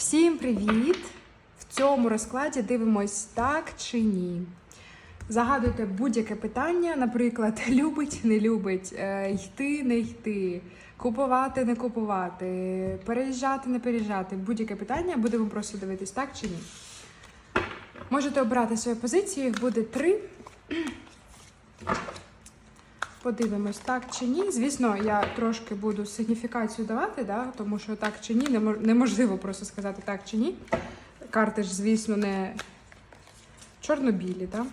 Всім привіт! В цьому розкладі дивимось так чи ні. Загадуйте будь-яке питання, наприклад, любить, не любить, е, йти, не йти, купувати, не купувати, переїжджати, не переїжджати. Будь-яке питання будемо просто дивитись так чи ні. Можете обрати свою позицію, їх буде три. Подивимось, так чи ні. Звісно, я трошки буду сигніфікацію давати, да? тому що так чи ні, неможливо просто сказати так чи ні. Карти ж, звісно, не чорно-білі, да?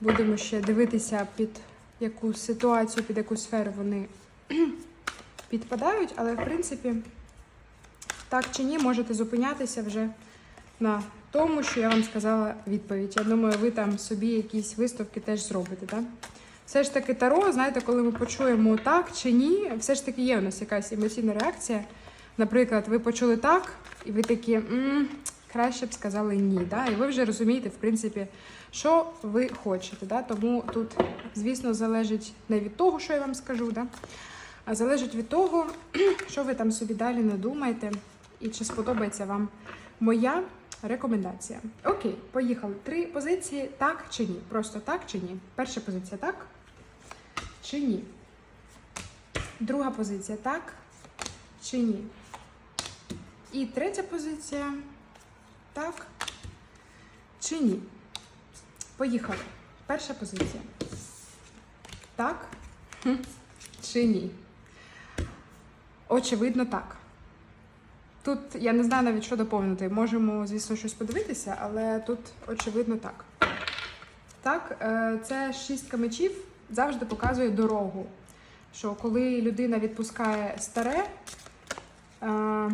Будемо ще дивитися, під яку ситуацію, під яку сферу вони підпадають, але в принципі, так чи ні, можете зупинятися вже на тому, що я вам сказала відповідь. Я думаю, ви там собі якісь виставки теж зробите, так? Все ж таки таро, знаєте, коли ми почуємо так чи ні, все ж таки є у нас якась емоційна реакція. Наприклад, ви почули так, і ви такі м краще б сказали ні. Да? І ви вже розумієте, в принципі, що ви хочете. Да? Тому тут, звісно, залежить не від того, що я вам скажу, да? а залежить від того, що ви там собі далі надумаєте, і чи сподобається вам моя рекомендація. Окей, поїхали. Три позиції так чи ні. Просто так чи ні. Перша позиція так чи ні. Друга позиція так чи ні. І третя позиція так чи ні. Поїхали. Перша позиція. Так чи ні. Очевидно, так. Тут я не знаю навіть, що доповнити. Можемо, звісно, щось подивитися, але тут очевидно так. Так, е, це шістка мечів завжди показує дорогу. Що коли людина відпускає старе, е,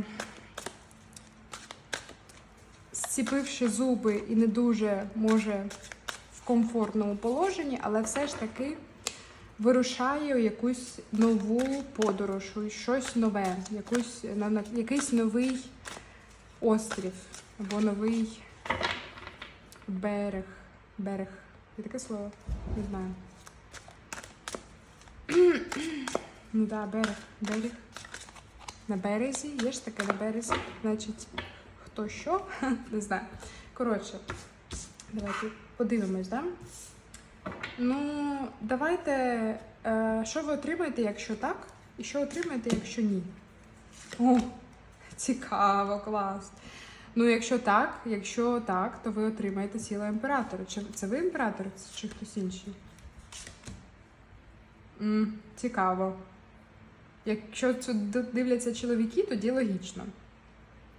зціпивши зуби і не дуже може в комфортному положенні, але все ж таки вирушає у якусь нову подорож, у щось нове, якусь, на, на, якийсь новий острів або новий берег. Берег. Є таке слово? Не знаю. Ну так, да, берег. Берег. На березі. Є ж таке на березі. Значить, хто що? Не знаю. Коротше, давайте подивимось? Да? Ну, давайте. Е, що ви отримаєте, якщо так? І що отримаєте, якщо ні? О, цікаво, клас. Ну, якщо так, якщо так, то ви отримаєте цілого імператора. Чи це ви імператор, чи хтось інший? м цікаво. Якщо це дивляться чоловіки, тоді логічно.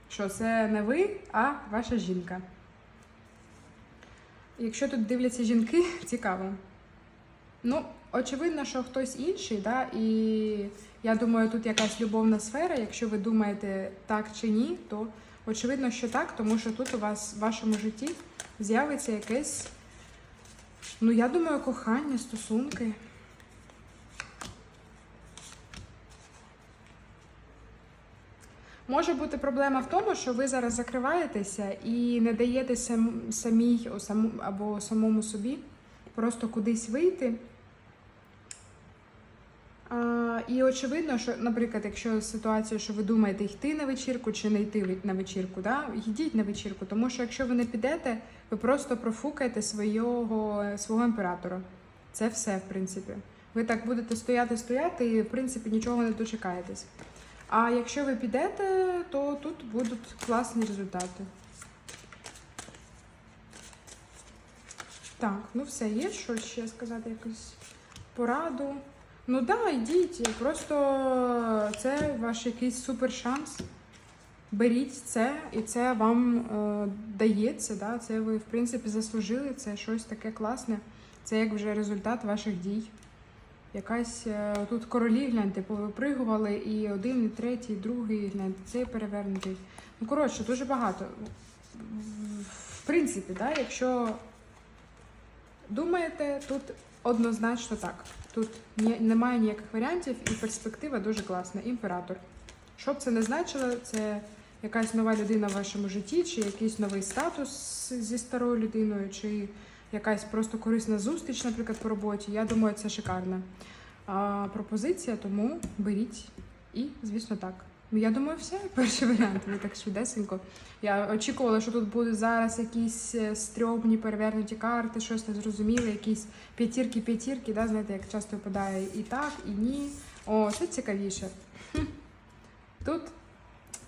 Що це не ви, а ваша жінка. Якщо тут дивляться жінки, цікаво. Ну, очевидно, що хтось інший, да? і я думаю, тут якась любовна сфера. Якщо ви думаєте так чи ні, то очевидно, що так, тому що тут у вас в вашому житті з'явиться якесь, ну, я думаю, кохання, стосунки. Може бути проблема в тому, що ви зараз закриваєтеся і не даєте сам, самій або самому собі просто кудись вийти. А, і очевидно, що, наприклад, якщо ситуація, що ви думаєте йти на вечірку чи не йти на вечірку, да? йдіть на вечірку, тому що якщо ви не підете, ви просто профукаєте свого, свого імператора. Це все, в принципі. Ви так будете стояти, стояти і, в принципі, нічого не дочекаєтесь. А якщо ви підете, то тут будуть класні результати. Так, ну все, є що ще сказати, якусь пораду. Ну так, да, йдіть. Просто це ваш якийсь супер шанс. Беріть це, і це вам е, дається. Да? Це ви, в принципі, заслужили. Це щось таке класне. Це як вже результат ваших дій. Якась е, тут королі, гляньте, повипригували, і один, і третій, і другий, гляньте, цей перевернутий. Ну, коротше, дуже багато. В принципі, да, якщо думаєте, тут однозначно так. Тут немає ніяких варіантів, і перспектива дуже класна. Імператор. Що б це не значило, це якась нова людина в вашому житті, чи якийсь новий статус зі старою людиною, чи якась просто корисна зустріч, наприклад, по роботі. Я думаю, це шикарна пропозиція, тому беріть і, звісно, так. Ну, Я думаю, все. Перший варіант, ви так швидесенько. Я очікувала, що тут будуть зараз якісь е, стрьомні перевернуті карти, щось незрозуміле, якісь п'ятірки, п'ятірки, да, знаєте, як часто випадає і так, і ні. О, це цікавіше. Тут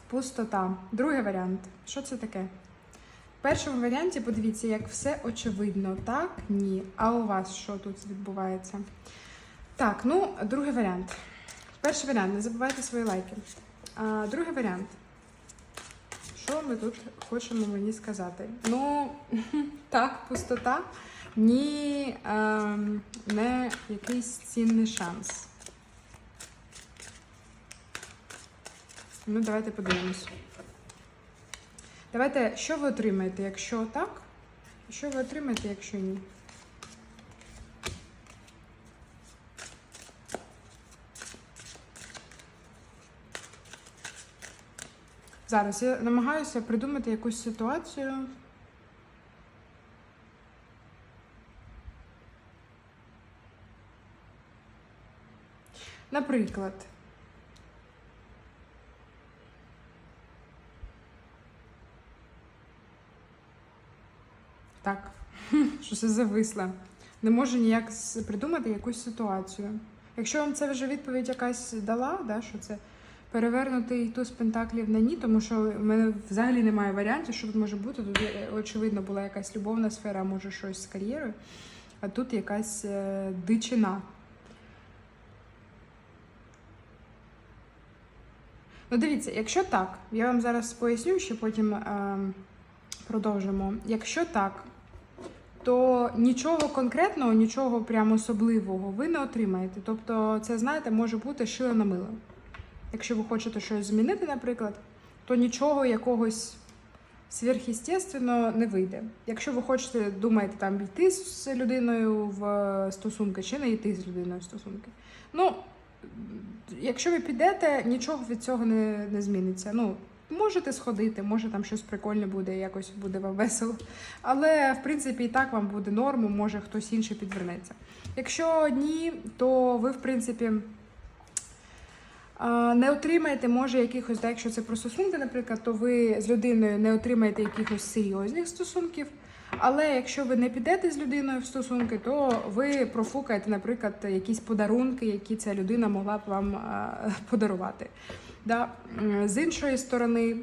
пустота. Другий варіант. Що це таке? В першому варіанті подивіться, як все очевидно. Так, ні. А у вас що тут відбувається? Так, ну, другий варіант. Перший варіант, не забувайте свої лайки. А, другий варіант. Що ми тут хочемо мені сказати? Ну, так, пустота, ні, ем, не якийсь цінний шанс. Ну, давайте подивимось. Давайте, що ви отримаєте, якщо так? Що ви отримаєте, якщо ні? Зараз я намагаюся придумати якусь ситуацію. Наприклад, так, що це зависла. Не можу ніяк придумати якусь ситуацію. Якщо вам це вже відповідь якась дала, да, що це перевернутий туз пентаклів на ні, тому що в мене взагалі немає варіантів, що тут може бути. Тут е, очевидно була якась любовна сфера, може щось з кар'єрою, а тут якась е, дичина. Ну, дивіться, якщо так, я вам зараз поясню, ще потім е, продовжимо. Якщо так, то нічого конкретного, нічого прямо особливого ви не отримаєте. Тобто, це, знаєте, може бути шило на мило. Якщо ви хочете щось змінити, наприклад, то нічого якогось сверхъестественного не вийде. Якщо ви хочете, думаєте, там йти з людиною в стосунки чи не йти з людиною в стосунки. Ну, якщо ви підете, нічого від цього не, не зміниться. Ну, можете сходити, може там щось прикольне буде, якось буде вам весело. Але в принципі і так вам буде норму, може хтось інший підвернеться. Якщо ні, то ви, в принципі. Не отримаєте, може, якихось, так, якщо це про стосунки, наприклад, то ви з людиною не отримаєте якихось серйозних стосунків. Але якщо ви не підете з людиною в стосунки, то ви профукаєте, наприклад, якісь подарунки, які ця людина могла б вам подарувати. Да? З іншої сторони,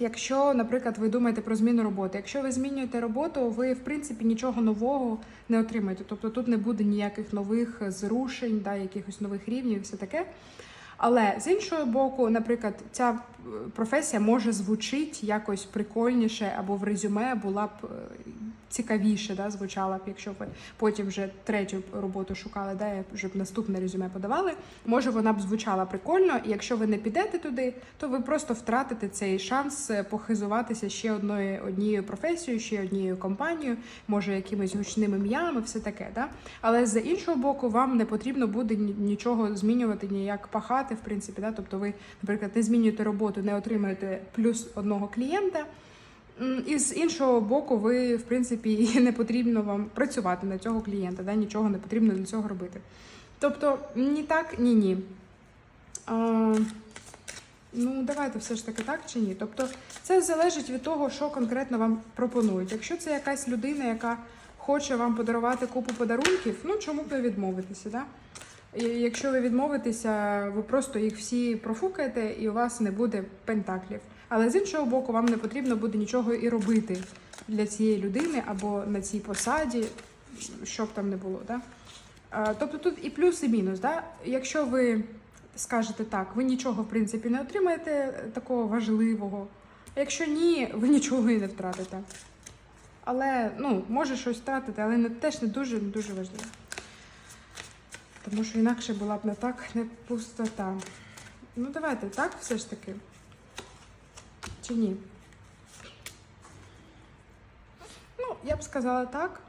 якщо, наприклад, ви думаєте про зміну роботи, якщо ви змінюєте роботу, ви в принципі нічого нового не отримаєте. Тобто тут не буде ніяких нових зрушень, да, якихось нових рівнів і все таке. Але з іншого боку, наприклад, ця е, професія може звучить якось прикольніше, або в резюме була б е, цікавіше, да, звучала б, якщо ви потім вже третю роботу шукали, да, вже б наступне резюме подавали. Може, вона б звучала прикольно, і якщо ви не підете туди, то ви просто втратите цей шанс е, похизуватися ще одною однією професією, ще однією компанією, може якимось гучним ім'ям і все таке. Да? Але з іншого боку, вам не потрібно буде нічого змінювати, ніяк пахати, в принципі. Да? Тобто ви, наприклад, не змінюєте роботу, не отримуєте плюс одного клієнта. І з іншого боку, ви, в принципі, і не потрібно вам працювати на цього клієнта, да? нічого не потрібно для цього робити. Тобто, ні так, ні ні. А, ну, давайте все ж таки так чи ні. Тобто, це залежить від того, що конкретно вам пропонують. Якщо це якась людина, яка хоче вам подарувати купу подарунків, ну чому б не відмовитися? Да? І якщо ви відмовитеся, ви просто їх всі профукаєте, і у вас не буде пентаклів. Але з іншого боку, вам не потрібно буде нічого і робити для цієї людини або на цій посаді, що б там не було. Да? Тобто тут і плюс, і мінус. Да? Якщо ви скажете так, ви нічого в принципі не отримаєте такого важливого. А якщо ні, ви нічого і не втратите. Але ну, може щось втратити, але теж не дуже, не дуже важливо. Тому що інакше була б не так, не пустота. Ну, давайте так все ж таки. Чи ні? Ну, я б сказала так.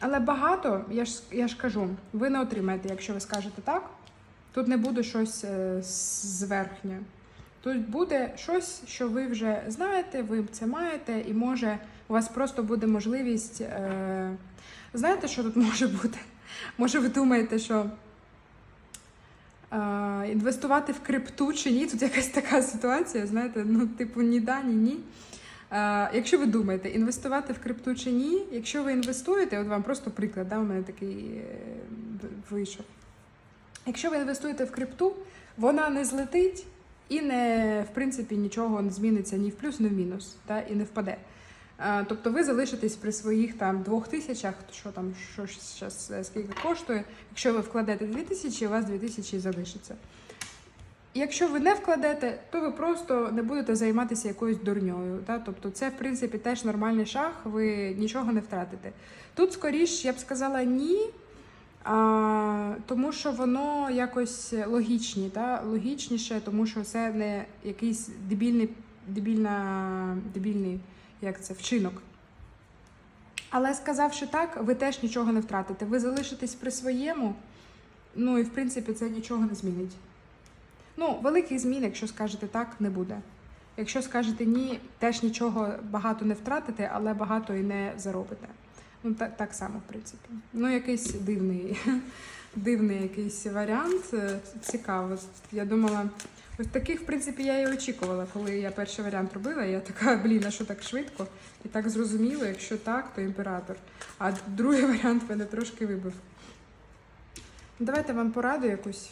Але багато, я ж, я ж кажу, ви не отримаєте, якщо ви скажете так. Тут не буде щось е, зверхнє. Тут буде щось, що ви вже знаєте, ви це маєте, і може у вас просто буде можливість. Е, знаєте, що тут може бути? Може, ви думаєте, що інвестувати в крипту чи ні? Тут якась така ситуація, знаєте, ну, типу, ні да, ні ні. Якщо ви думаєте, інвестувати в крипту чи ні, якщо ви інвестуєте, от вам просто приклад, да, у мене такий е, вийшов. Якщо ви інвестуєте в крипту, вона не злетить і не, в принципі, нічого не зміниться ні в плюс, ні в мінус, да, і не впаде. Е, Тобто ви залишитесь при своїх там двох тисячах, що там що зараз скільки коштує. Якщо ви вкладете дві тисячі, у вас дві тисячі залишиться. Якщо ви не вкладете, то ви просто не будете займатися якоюсь дурньою. Да? Тобто це, в принципі, теж нормальний шаг, ви нічого не втратите. Тут, скоріш, я б сказала ні, а, тому що воно якось логічні, да? логічніше, тому що це не якийсь дебільний, дебільна, дебільний як це, вчинок. Але сказавши так, ви теж нічого не втратите. Ви залишитесь при своєму, ну і в принципі це нічого не змінить. Ну, великих змін, якщо скажете так, не буде. Якщо скажете ні, теж нічого багато не втратите, але багато і не заробите. Ну, так, так само, в принципі. Ну, якийсь дивний, дивний якийсь варіант. Е, Цікаво. Я думала, ось таких, в принципі, я і очікувала, коли я перший варіант робила. Я така, блін, а що так швидко? І так зрозуміло, якщо так, то імператор. А другий варіант мене трошки вибив. Давайте вам пораду якусь.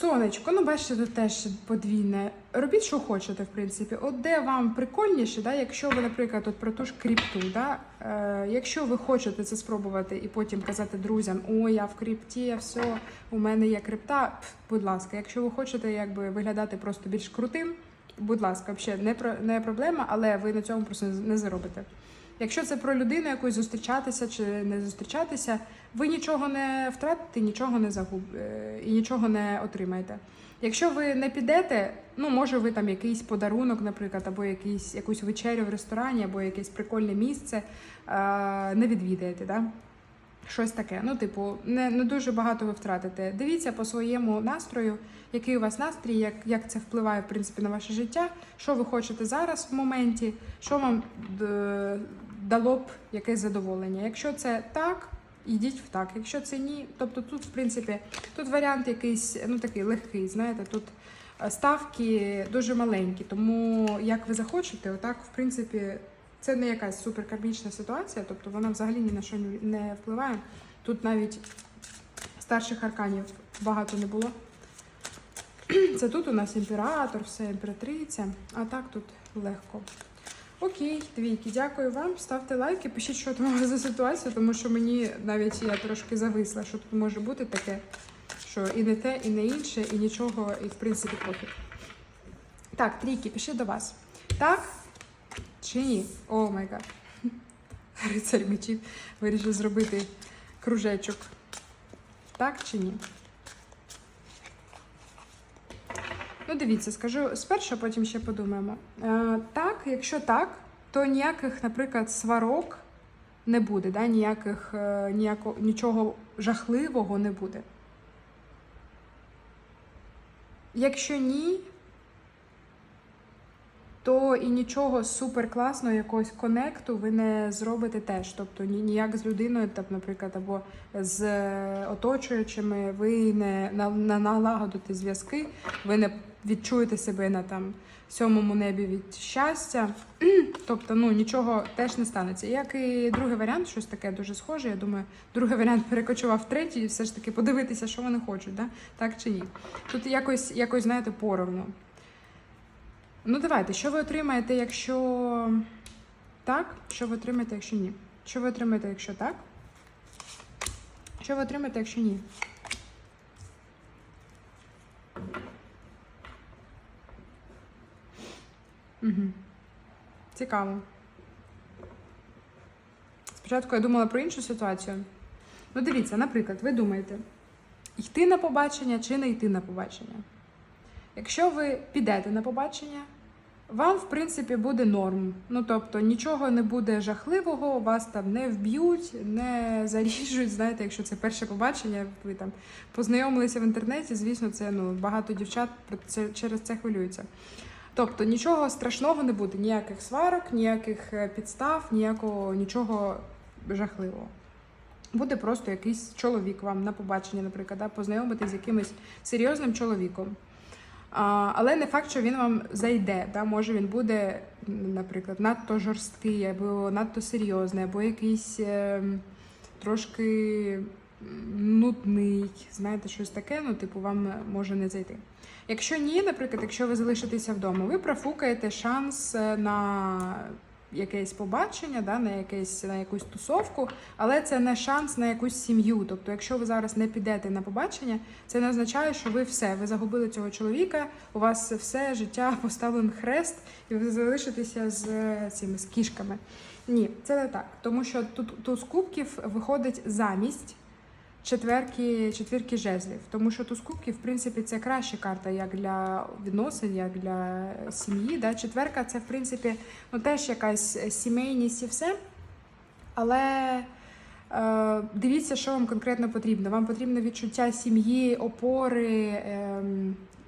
Сонечко, ну бачите, тут теж подвійне. Робіть, що хочете, в принципі. От де вам прикольніше, да, якщо ви, наприклад, от про ту ж кріпту, да, е, якщо ви хочете це спробувати і потім казати друзям, о, я в крипті, все, у мене є крипта, пф, будь ласка, якщо ви хочете якби виглядати просто більш крутим, будь ласка, взагалі не, про, не проблема, але ви на цьому просто не заробите. Якщо це про людину якусь зустрічатися чи не зустрічатися, ви нічого не втратите, нічого не загуб... е, і нічого не отримаєте. Якщо ви не підете, ну може ви там якийсь подарунок, наприклад, або якийсь, якусь вечерю в ресторані, або якесь прикольне місце е, не відвідаєте, да? щось таке. Ну, типу, не, не дуже багато ви втратите. Дивіться по своєму настрою, який у вас настрій, як, як це впливає в принципі на ваше життя, що ви хочете зараз в моменті, що вам д- дало б якесь задоволення. Якщо це так, ідіть в так. Якщо це ні, тобто тут, в принципі, тут варіант якийсь, ну такий легкий, знаєте, тут е, ставки дуже маленькі, тому як ви захочете, отак, в принципі, це не якась суперкармічна ситуація, тобто вона взагалі ні на що не впливає. Тут навіть старших арканів багато не було. Це тут у нас імператор, все імператриця, а так тут легко. Окей, двійки, дякую вам. Ставте лайки, пишіть, що там за ситуація, тому що мені навіть я трошки зависла, що тут може бути таке, що і не те, і не інше, і нічого, і в принципі пофіг. Так, трійки, пишіть до вас. Так чи ні? О май гад. Рицарь мечів вирішив зробити кружечок. Так чи ні? Ну, дивіться, скажу спершу, потім ще подумаємо. Е, так, якщо так, то ніяких, наприклад, сварок не буде, да? ніяких, е, ніяко, нічого жахливого не буде. Якщо ні, то і нічого супер класного, якогось конекту ви не зробите теж. Тобто ні- ніяк з людиною, так, наприклад, або з е, оточуючими, ви не на- на- налагодите зв'язки, ви не відчуєте себе на там сьомому небі від щастя. Тобто, ну нічого теж не станеться. Як і другий варіант, щось таке дуже схоже. Я думаю, другий варіант перекочував третій, і все ж таки подивитися, що вони хочуть, да? так чи ні. Тут якось, якось знаєте, поровну. Ну, давайте, що ви отримаєте, якщо так? Що ви отримаєте, якщо ні? Що ви отримаєте, якщо так? Що ви отримаєте, якщо ні? Угу. Цікаво. Спочатку я думала про іншу ситуацію. Ну, дивіться, наприклад, ви думаєте, йти на побачення чи не йти на побачення? Якщо ви підете на побачення, вам, в принципі, буде норм. Ну, тобто, нічого не буде жахливого, вас там не вб'ють, не заріжуть. Знаєте, якщо це перше побачення, ви там познайомилися в інтернеті, звісно, це ну, багато дівчат через це хвилюються. Тобто нічого страшного не буде, ніяких сварок, ніяких е, підстав, ніякого нічого жахливого. буде просто якийсь чоловік вам на побачення, наприклад, да, познайомитись з якимось серйозним чоловіком. А, але не факт, що він вам зайде. Да? Може він буде, наприклад, надто жорсткий, або надто серйозний, або якийсь е, трошки нудний, знаєте, щось таке, ну, типу, вам може не зайти. Якщо ні, наприклад, якщо ви залишитеся вдома, ви профукаєте шанс е, на якесь побачення, да, на, якесь, на якусь тусовку, але це не шанс на якусь сім'ю. Тобто, якщо ви зараз не підете на побачення, це не означає, що ви все, ви загубили цього чоловіка, у вас все життя поставлений хрест, і ви залишитеся з е, цими з кішками. Ні, це не так. Тому що тут туз кубків виходить замість четверки, четвірки жезлів. Тому що туз кубків, в принципі, це краща карта як для відносин, як для сім'ї. Да? Четверка це, в принципі, ну, теж якась сімейність і все. Але е, дивіться, що вам конкретно потрібно. Вам потрібно відчуття сім'ї, опори, е,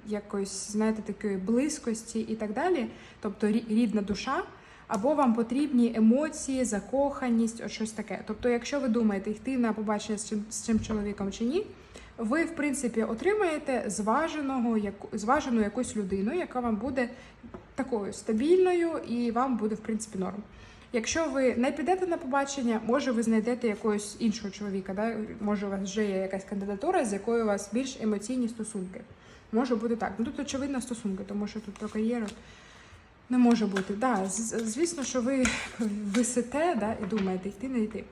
якось, знаєте, такої близькості і так далі. Тобто рідна душа. Або вам потрібні емоції, закоханість, от щось таке. Тобто, якщо ви думаєте йти на побачення з цим, з цим чоловіком чи ні, ви в принципі отримаєте зваженого, зважену якусь людину, яка вам буде такою стабільною і вам буде в принципі норм. Якщо ви не підете на побачення, може ви знайдете якогось іншого чоловіка, да? може у вас вже є якась кандидатура, з якою у вас більш емоційні стосунки. Може бути так. Ну тут очевидно стосунки, тому що тут про кар'єру не може бути. Да, звісно, що ви висите да, і думаєте, йти не йти.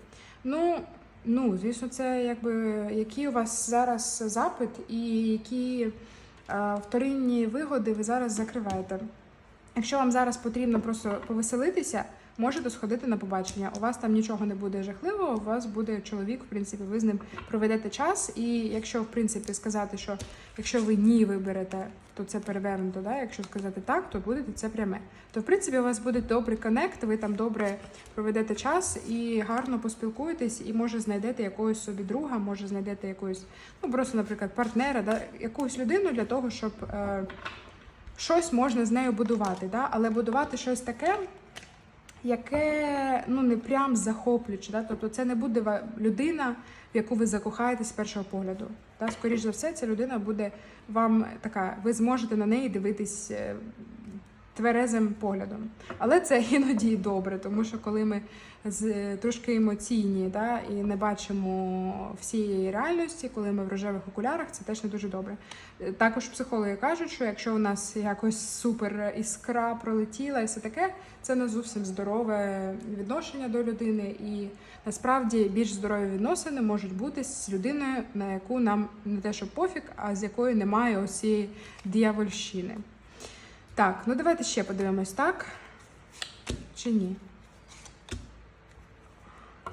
Ну, ну, звісно, це якби який у вас зараз запит і які е, вторинні вигоди ви зараз закриваєте. Якщо вам зараз потрібно просто повеселитися, можете сходити на побачення. У вас там нічого не буде жахливого, у вас буде чоловік, в принципі, ви з ним проведете час. І якщо, в принципі, сказати, що якщо ви ні виберете, то це перевернуто. Да? Якщо сказати так, то будете це пряме. То в принципі у вас буде добрий коннект, ви там добре проведете час і гарно поспілкуєтесь, і може знайдете якогось собі друга, може знайдете якогось, ну просто, наприклад, партнера, да? якусь людину для того, щоб. Е, щось можна з нею будувати, да? але будувати щось таке, яке ну не прям захоплююче. Да? Тобто це не буде людина, в яку ви закохаєтесь з першого погляду. Да? Скоріш за все, ця людина буде вам така, ви зможете на неї дивитись. Тверезим поглядом, але це іноді добре, тому що коли ми з трошки емоційні, да, і не бачимо всієї реальності, коли ми в рожевих окулярах, це теж не дуже добре. Е, Також психологи кажуть, що якщо у нас якось супер іскра пролетіла і все таке, це не зовсім здорове відношення до людини. І насправді більш здорові відносини можуть бути з людиною, на яку нам не те, що пофіг, а з якою немає осієї діявольщини. Так, ну давайте ще подивимось, так? Чи ні?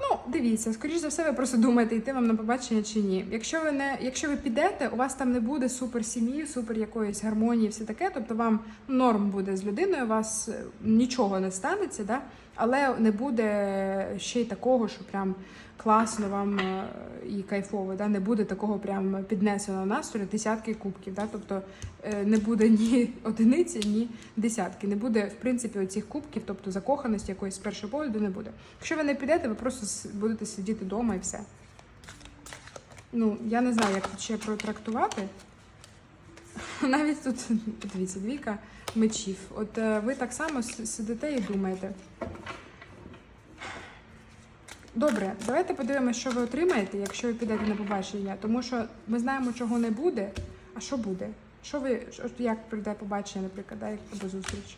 Ну, дивіться, скоріш за все, ви просто думаєте, йти вам на побачення чи ні. Якщо ви не, якщо ви підете, у вас там не буде супер сім'ї, супер якоїсь гармонії, все таке. Тобто вам норм буде з людиною, у вас е, нічого не станеться, да? Але не буде ще й такого, що прям класно вам е, і кайфово. Да? Не буде такого прям піднесеного настрою, десятки кубків. Да? Тобто е, не буде ні одиниці, ні десятки. Не буде, в принципі, оцих кубків, тобто закоханості якоїсь з першого погляду не буде. Якщо ви не підете, ви просто будете сидіти вдома і все. Ну, я не знаю, як тут ще протрактувати. Навіть тут, дивіться, двійка мечів. От е, ви так само сидите і думаєте. Добре, давайте подивимося, що ви отримаєте, якщо ви підете на побачення. Тому що ми знаємо, чого не буде, а що буде. Що ви, як прийде побачення, наприклад, як зустріч?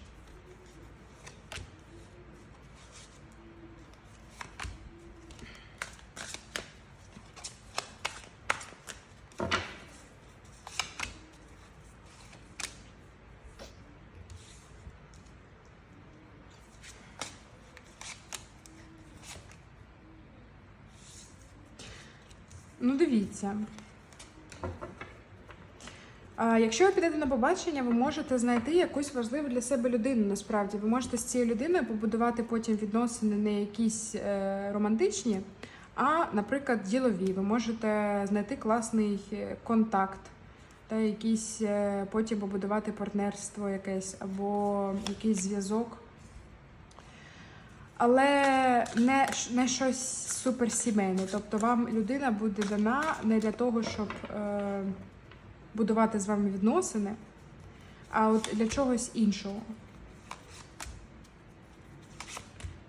Ну, дивіться. Якщо ви підете на побачення, ви можете знайти якусь важливу для себе людину. Насправді, ви можете з цією людиною побудувати потім відносини не якісь е, романтичні, а, наприклад, ділові. Ви можете знайти класний е, контакт, та якийсь е, потім побудувати партнерство якесь або якийсь зв'язок. Але не, не щось суперсімейне. Тобто вам людина буде дана не для того, щоб е, будувати з вами відносини, а от для чогось іншого.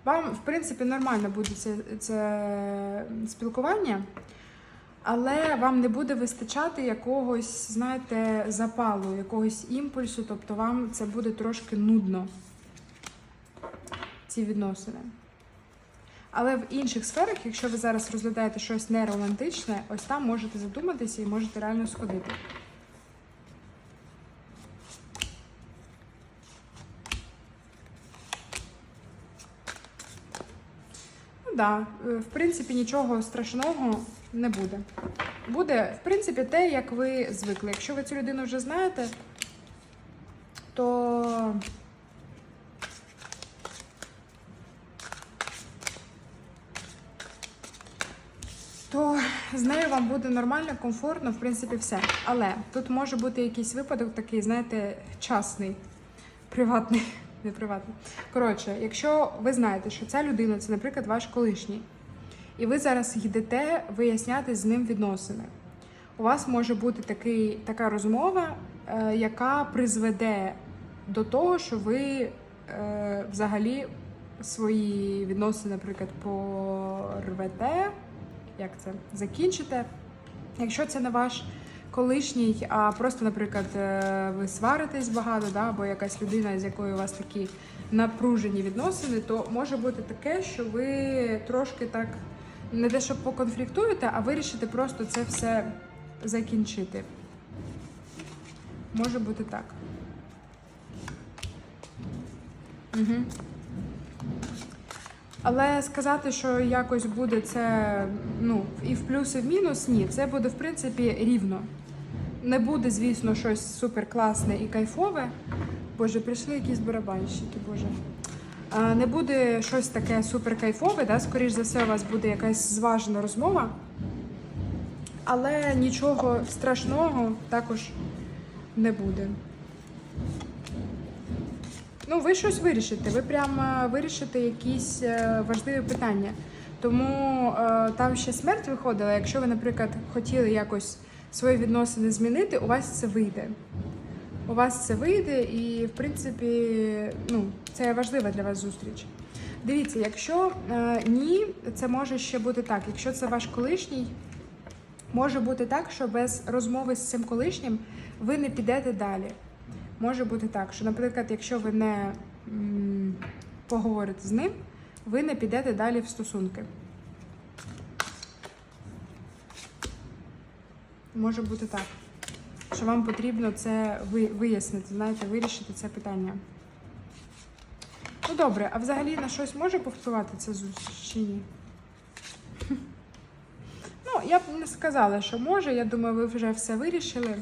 Вам, в принципі, нормально буде це, це спілкування, але вам не буде вистачати якогось, знаєте, запалу, якогось імпульсу, тобто вам це буде трошки нудно, ці відносини. Але в інших сферах, якщо ви зараз розглядаєте щось не романтичне, ось там можете задуматися і можете реально сходити. Ну да, е, в принципі, нічого страшного не буде. Буде, в принципі, те, як ви звикли. Якщо ви цю людину вже знаєте, то то з нею вам буде нормально, комфортно, в принципі, все. Але тут може бути якийсь випадок такий, знаєте, частний, приватний, не приватний. Коротше, якщо ви знаєте, що ця людина це, наприклад, ваш колишній, і ви зараз йдете виясняти з ним відносини. У вас може бути такий, така розмова, е, яка призведе до того, що ви е, взагалі свої відносини, наприклад, порвете, як це закінчите. Якщо це не ваш колишній, а просто, наприклад, е, ви сваритесь багато, да, або якась людина, з якою у вас такі напружені відносини, то може бути таке, що ви трошки так не те, щоб поконфліктуєте, а вирішите просто це все закінчити. Може бути так. Угу. Але сказати, що якось буде це ну, і в плюс, і в мінус, ні. Це буде, в принципі, рівно. Не буде, звісно, щось супер класне і кайфове. Боже, прийшли якісь барабанщики, боже. А, Не буде щось таке супер кайфове, да? скоріш за все, у вас буде якась зважена розмова. Але нічого страшного також не буде. Ну, ви щось вирішите, ви прямо вирішите якісь е, важливі питання. Тому е, там ще смерть виходила. Якщо ви, наприклад, хотіли якось свої відносини змінити, у вас це вийде. У вас це вийде, і в принципі, ну, це важлива для вас зустріч. Дивіться, якщо е, ні, це може ще бути так. Якщо це ваш колишній, може бути так, що без розмови з цим колишнім ви не підете далі. Може бути так, що, наприклад, якщо ви не поговорите з ним, ви не підете далі в стосунки. Може бути так, що вам потрібно це ви- вияснити, знаєте, вирішити це питання. Ну добре, а взагалі на щось може повпливати ця зустріч чи ні? Ну, я б не сказала, що може. Я думаю, ви вже все вирішили.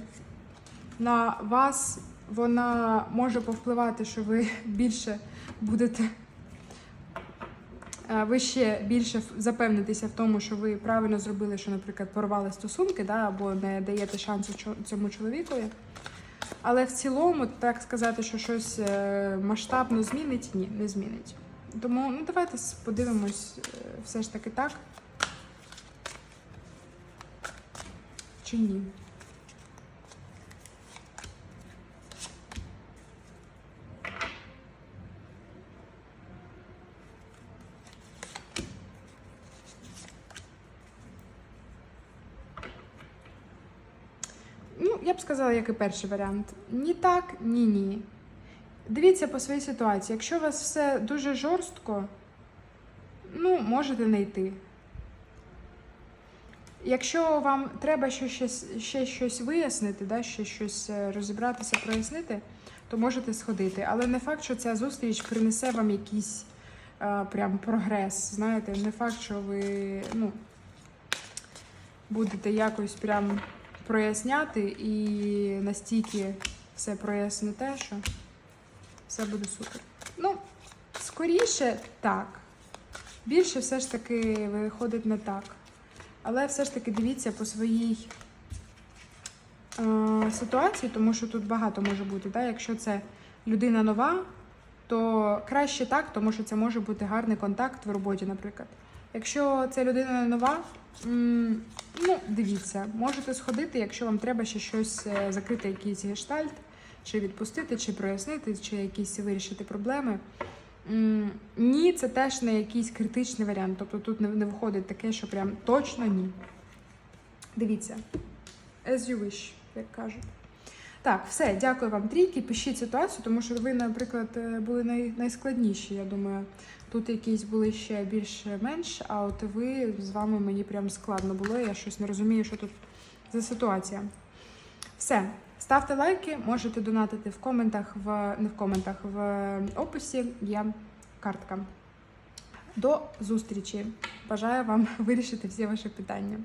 На вас вона може повпливати, що ви більше будете. е, Ви ще більше запевнитеся в тому, що ви правильно зробили, що, наприклад, порвали стосунки, да, або не даєте шансу цьому чоловікові. Але в цілому, так сказати, що щось е, масштабно змінить, ні, не змінить. Тому ну, давайте подивимось е, все ж таки так. Чи ні? Ну, я б сказала, як і перший варіант. Ні так, ні ні. Дивіться по своїй ситуації. Якщо у вас все дуже жорстко, ну, можете не йти. Якщо вам треба ще ще щось вияснити, да, ще щось е, розібратися, прояснити, то можете сходити. Але не факт, що ця зустріч принесе вам якийсь е, прям прогрес. Знаєте, не факт, що ви ну, будете якось прям проясняти і настільки все проясните, що все буде супер. Ну, скоріше так. Більше все ж таки виходить не так. Але все ж таки дивіться по своїй е, ситуації, тому що тут багато може бути. Да? Якщо це людина нова, то краще так, тому що це може бути гарний контакт в роботі, наприклад. Якщо ця людина нова, ну дивіться, можете сходити, якщо вам треба ще щось е, закрити, якийсь гештальт, чи відпустити, чи прояснити, чи якісь вирішити проблеми. Ні, це теж не якийсь критичний варіант. Тобто тут не, не виходить таке, що прям точно ні. Дивіться. As you wish, як кажуть. Так, все, дякую вам, трійки. Пишіть ситуацію, тому що ви, наприклад, е, були най, найскладніші. Я думаю, тут якісь були ще більш-менш, а от ви з вами мені прям складно було. Я щось не розумію, що тут за ситуація. Все, ставте лайки, можете донатити в коментах, в не в коментах, в описі є картка. До зустрічі! Бажаю вам вирішити всі ваші питання.